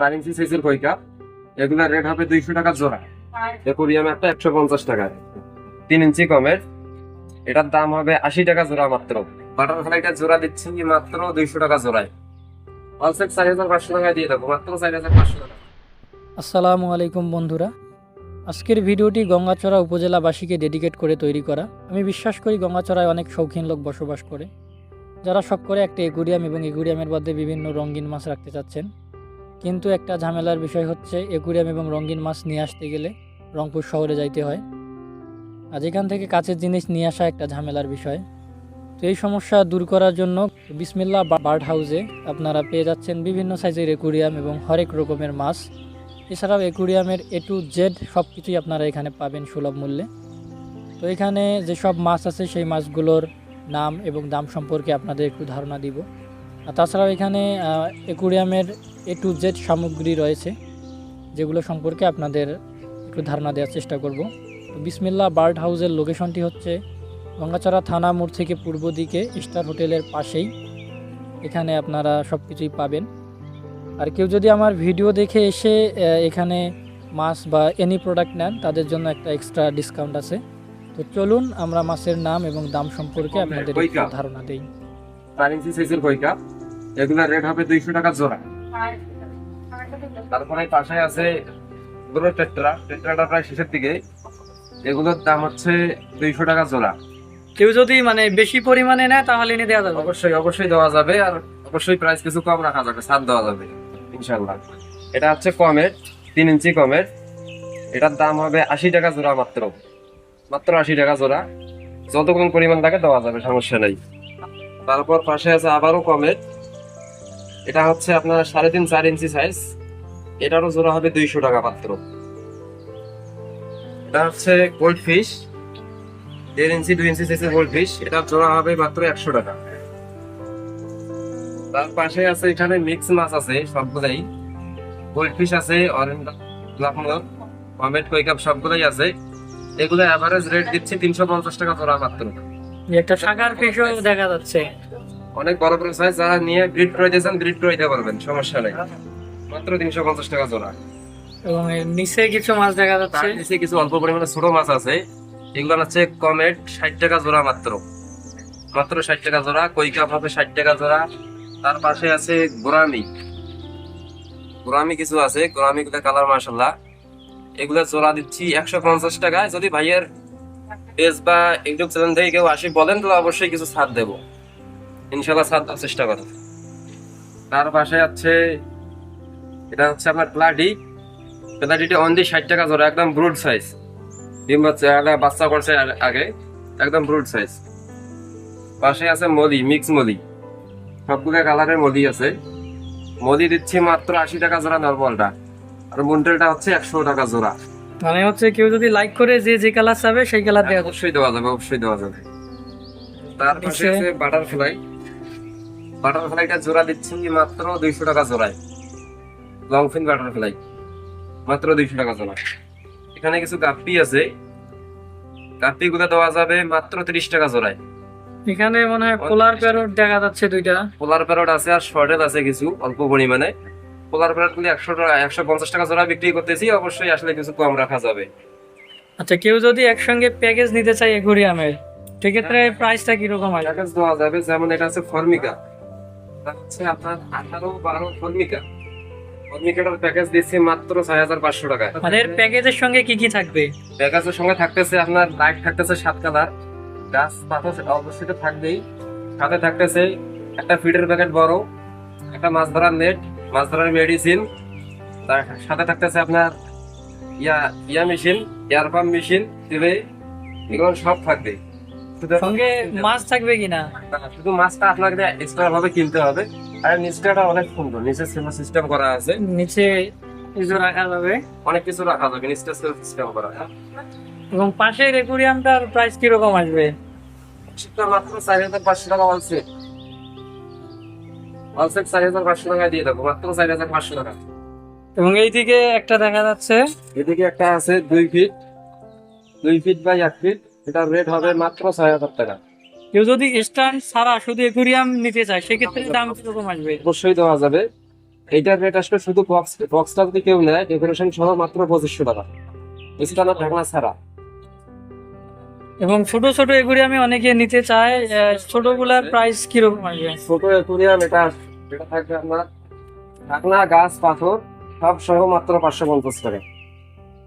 চার ইঞ্চি সাইজের কইকা এগুলোর রেট হবে দুইশো টাকা জোড়া। একুরিয়াম একটা একশো পঞ্চাশ টাকা। তিন ইঞ্চি কমের। এটার দাম হবে আশি টাকা জোড়া মাত্র। বাটারফ্লাইটা জোড়া দিচ্ছি মাত্র দুইশো টাকা জোড়ায়। অলসেট চার হাজার পাঁচশো টাকায় দিয়ে দেবো, মাত্র চার হাজার পাঁচশো টাকা। আসসালামু আলাইকুম বন্ধুরা। আজকের ভিডিওটি গঙ্গাচড়া উপজেলাবাসীকে ডেডিকেট করে তৈরি করা। আমি বিশ্বাস করি গঙ্গাচড়ায় অনেক শৌখিন লোক বসবাস করে। যারা শখ করে একটা একুরিয়াম এবং একুরিয়ামের মধ্যে বিভিন্ন রঙিন মাছ রাখতে চাচ্ছেন কিন্তু একটা ঝামেলার বিষয় হচ্ছে একুরিয়াম এবং রঙিন মাছ নিয়ে আসতে গেলে রংপুর শহরে যাইতে হয়। আর এখান থেকে কাছের জিনিস নিয়ে আসা একটা ঝামেলার বিষয়। তো এই সমস্যা দূর করার জন্য বিসমিল্লা বার্ড হাউসে আপনারা পেয়ে যাচ্ছেন বিভিন্ন সাইজের একুরিয়াম এবং হরেক রকমের মাছ। এছাড়াও একুরিয়ামের এ টু জেড সব কিছুই আপনারা এখানে পাবেন সুলভ মূল্যে। তো এখানে যেসব মাছ আছে সেই মাছগুলোর নাম এবং দাম সম্পর্কে আপনাদের একটু ধারণা দিব। তাছাড়াও এখানে একুরিয়ামের এ টু জেড সামগ্রী রয়েছে যেগুলো সম্পর্কে আপনাদের একটু ধারণা দেওয়ার চেষ্টা করব। তো বিসমিল্লা বার্ড হাউসের লোকেশনটি হচ্ছে গঙ্গাচড়া থানা মোড় থেকে পূর্ব দিকে স্টার হোটেলের পাশেই। এখানে আপনারা সব কিছুই পাবেন। আর কেউ যদি আমার ভিডিও দেখে এসে এখানে মাছ বা এনি প্রোডাক্ট নেন তাদের জন্য একটা এক্সট্রা ডিসকাউন্ট আছে। তো চলুন আমরা মাছের নাম এবং দাম সম্পর্কে আপনাদের ধারণা দেই। সাইজের এগুলোর রেট হবে দুইশো টাকা জোড়া। তারপরে পাশে আছে এগুলো টেট্রা। টেট্রাটা প্রায় শেষের দিকে। এগুলোর দাম হচ্ছে দুইশো টাকা জোড়া। কেউ যদি মানে বেশি পরিমাণে নেয় তাহলে এনে দেওয়া যাবে। অবশ্যই অবশ্যই দেওয়া যাবে। আর অবশ্যই প্রাইস কিছু কম রাখা যাবে ছাড় দেওয়া যাবে ইনশাল্লাহ এটা হচ্ছে কমের তিন ইঞ্চি কমের। এটার দাম হবে আশি টাকা জোড়া মাত্র। মাত্র আশি টাকা জোড়া। যত কম পরিমাণ থাকে দেওয়া যাবে সমস্যা নেই। তারপর পাশে আছে আবারও কমের। এটা হচ্ছে আপনার সাড়ে তিন, চার ইঞ্চি সাইজ এটারও জোড়া হবে দুইশো টাকা মাত্র। এটা হচ্ছে গোল্ড ফিশ দেড় ইঞ্চি, দুই ইঞ্চি সাইজের গোল্ড ফিশ এটা জোড়া হবে মাত্র একশো টাকা। তার পাশে আছে এখানে মিক্স মাছ আছে, সবগুলাই। গোল্ড ফিশ আছে অরেঞ্জ লাফমোর কমেট কৈকাপ সবগুলাই আছে। এগুলো অ্যাভারেজ রেট দিচ্ছে তিনশো পঞ্চাশ টাকা জোড়া মাত্র। একটা সাগার ফিশও দেখা যাচ্ছে। অনেক বড় বড় সাইজ যারা নিয়ে ব্রিড করে দিয়েছেন ব্রিড করে দিতে পারবেন সমস্যা নেই। মাত্র তিনশো পঞ্চাশ টাকা জোড়া। এবং নিচে কিছু মাছ দেখা তার যাচ্ছে নিচে কিছু অল্প পরিমাণে ছোট মাছ আছে। এগুলো হচ্ছে কমেট ষাট টাকা জোড়া মাত্র। মাত্র ষাট টাকা জোড়া কৈকাপ হবে ষাট টাকা জোড়া। তার পাশে আছে গোরামি। গোরামি কিছু আছে গোরামি গুলো কালার মার্শাল্লাহ এগুলো জোড়া দিচ্ছি একশো পঞ্চাশ টাকায়। যদি ভাইয়ের পেজ বা ইউটিউব চ্যানেল থেকে কেউ আসি বলেন তাহলে অবশ্যই কিছু ছাড় দেবো। ইনশাল্লাহ ছাড় চেষ্টা করো তার পাশে আছে এটা হচ্ছে আপনার প্লাডি। প্লাডিটি অনলি ষাট টাকা জোড়া একদম ব্রুড সাইজ ডিম বাচ্চা বাচ্চা করছে আগে একদম ব্রুড সাইজ পাশে আছে মলি মিক্স মলি। সবগুলো কালারের মলি আছে। মলি দিচ্ছি মাত্র আশি টাকা জোড়া নর্মালটা আর মুন্টেলটা হচ্ছে একশো টাকা জোড়া। মানে হচ্ছে কেউ যদি লাইক করে যে যে কালার চাবে সেই কালার দেওয়া অবশ্যই দেওয়া যাবে অবশ্যই দেওয়া যাবে। তার পাশে আছে বাটারফ্লাই বাটারফ্লাইটা জোড়া দিচ্ছেন দিচ্ছি মাত্র দুইশো টাকা জোড়ায়। লং ফিন বাটারফ্লাই মাত্র দুইশো টাকা জোড়া। এখানে কিছু গাপ্পি আছে। গাপ্পি গুলো দেওয়া যাবে মাত্র তিরিশ টাকা জোড়ায়। এখানে মনে হয় পোলার প্যারট দেখা যাচ্ছে দুইটা। পোলার প্যারট আছে আর শর্টেল আছে কিছু অল্প পরিমাণে। পোলার প্যারট গুলি একশো টাকা একশো পঞ্চাশ টাকা জোড়া বিক্রি করতেছি অবশ্যই আসলে কিছু কম রাখা যাবে। আচ্ছা কেউ যদি একসঙ্গে প্যাকেজ নিতে চায় একুরিয়ামের সেক্ষেত্রে প্রাইসটা কীরকম হয়? প্যাকেজ দেওয়া যাবে যেমন এটা আছে ফর্মিকা হচ্ছে আপনার আঠারো বারো ফর্মিকা ফর্মিকাটার প্যাকেজ দিচ্ছি মাত্র ছয় হাজার পাঁচশো টাকা। মানে এর প্যাকেজের সঙ্গে কি কি থাকবে? প্যাকেজের সঙ্গে থাকতেছে আপনার লাইট থাকতেছে সাত কালার গাছ পাথর অবশ্যই থাকবেই। সাথে থাকতেছে একটা ফিডের প্যাকেট বড় একটা মাছ ধরার নেট মাছ ধরার মেডিসিন তার সাথে থাকতেছে আপনার ইয়া ইয়া মেশিন এয়ার পাম্প মেশিন এগুলো সব থাকবে সঙ্গে মাছ থাকবে কিনা? শুধু মাছটা আপনাকে এক্সট্রা ভাবে কিনতে হবে। আর নিচটা অনেক সুন্দর। নিচে সেলফ সিস্টেম করা আছে। নিচে কিছু রাখা যাবে। অনেক কিছু রাখা যাবে। নিচটা সেলফ সিস্টেম করা এবং পাশের একুরিয়ামটার প্রাইস কীরকম আসবে? সেটা মাত্র চার হাজার পাঁচশো টাকা অলসেট অলসেট চার হাজার পাঁচশো টাকা দিয়ে দেবো। মাত্র চার হাজার পাঁচশো টাকা। এবং এই দিকে একটা দেখা যাচ্ছে। এদিকে একটা আছে দুই ফিট দুই ফিট বাই এক ফিট এটার রেট হবে মাত্র ছয় হাজার টাকা। কেউ যদি স্ট্যান্ড ছাড়া শুধু একুরিয়াম নিতে চায় সেক্ষেত্রে দাম কীরকম আসবে? অবশ্যই দেওয়া যাবে। এইটার রেট আসবে শুধু বক্স বক্সটা যদি কেউ নেয় ডেকোরেশন সহ মাত্র পঁচিশশো টাকা। ঢাকনা ছাড়া। এবং ছোট ছোট আমি অনেকে নিতে চায় ছোটগুলার প্রাইস কীরকম আসবে? ছোট অ্যাকুরিয়াম এটা এটা থাকবে আপনার ঢাকনা গাছ পাথর সব সহ মাত্র পাঁচশো পঞ্চাশ টাকা।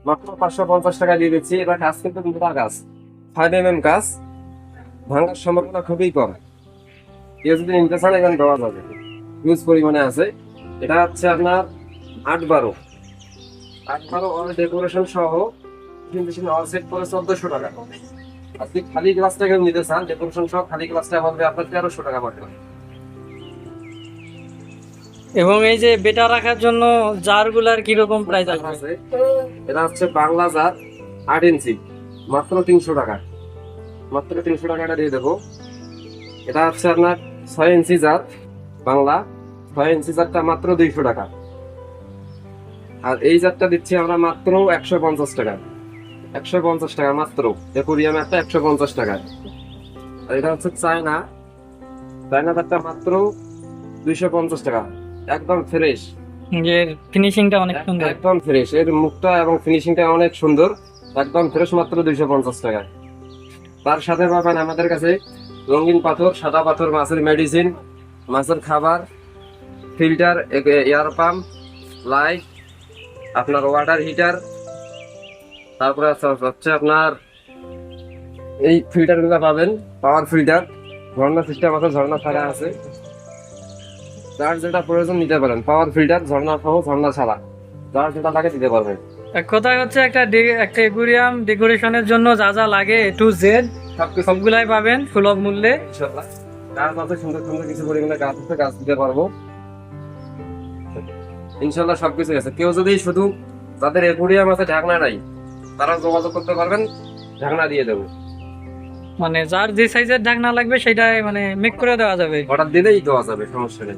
মাত্র পাঁচশো পঞ্চাশ টাকা দিয়ে দিচ্ছি। এবার গাছ কিন্তু মোটা গাছ। ফাইভ এম এম গাছ ভাঙার সম্ভাবনা খুবই কম। কেউ যদি নিতে চান এখানে দেওয়া যাবে। হিউজ পরিমাণে আছে। এটা হচ্ছে আপনার আট বারো। আট বারো অল ডেকোরেশন সহ অল সেট করে চোদ্দশো টাকা। আপনি খালি গ্লাসটা কেউ নিতে চান ডেকোরেশন সহ খালি গ্লাসটা হবে আপনার তেরোশো টাকা পড়বে এবং এই যে বেটা রাখার জন্য জারগুলার কীরকম প্রাইস আছে এটা হচ্ছে বাংলা জাত আট ইঞ্চি। মাত্র তিনশো টাকা। মাত্র তিনশো টাকাটা দিয়ে দেবো। এটা হচ্ছে আপনার ছয় ইঞ্চি জাত বাংলা। ছয় ইঞ্চি জাতটা মাত্র দুইশো টাকা। আর এই জাতটা দিচ্ছি আমরা মাত্র একশো পঞ্চাশ টাকা। একশো পঞ্চাশ টাকা মাত্র। একুরিয়াম একটা একশো পঞ্চাশ টাকা। আর এটা হচ্ছে চায়না। চায়না জাতটা মাত্র দুইশো পঞ্চাশ টাকা। একদম ফ্রেশ ফিনিশিংটা অনেক সুন্দর। একদম ফ্রেশ এর মুখটা এবং ফিনিশিংটা অনেক সুন্দর। একদম ফ্রেশ মাত্র দুইশো পঞ্চাশ টাকা। তার সাথে পাবেন আমাদের কাছে রঙিন পাথর, সাদা পাথর, মাছের মেডিসিন মাছের খাবার ফিল্টার এয়ার পাম্প লাইট আপনার ওয়াটার হিটার তারপরে হচ্ছে আপনার এই ফিল্টারগুলো পাবেন পাওয়ার ফিল্টার ঝর্ণা সিস্টেম আছে, ঝর্ণা ছাড়া আছে। যার যেটা প্রয়োজন নিতে পারেন পাওয়ার ফিল্টার ঝর্ণা সহ ঝর্ণা ছাড়া। যার যেটা লাগে দিতে পারবেন। এক কথা হচ্ছে একটা একটা একুরিয়াম ডেকোরেশনের জন্য যা যা লাগে এ টু জেড সবগুলাই পাবেন সুলভ মূল্যে। ইনশাল্লাহ গাছ আছে সুন্দর সুন্দর কিছু পরিমাণে গাছ আছে গাছ দিতে পারব। ইনশাল্লাহ সবকিছু আছে। কেউ যদি শুধু যাদের একুরিয়াম আছে ঢাকনা নাই তারা যোগাযোগ করতে পারবেন ঢাকনা দিয়ে দেবো। মানে যার যে সাইজের ঢাকনা লাগবে সেটাই মানে মেক করে দেওয়া যাবে। অর্ডার দিলেই দেওয়া যাবে সমস্যা নেই।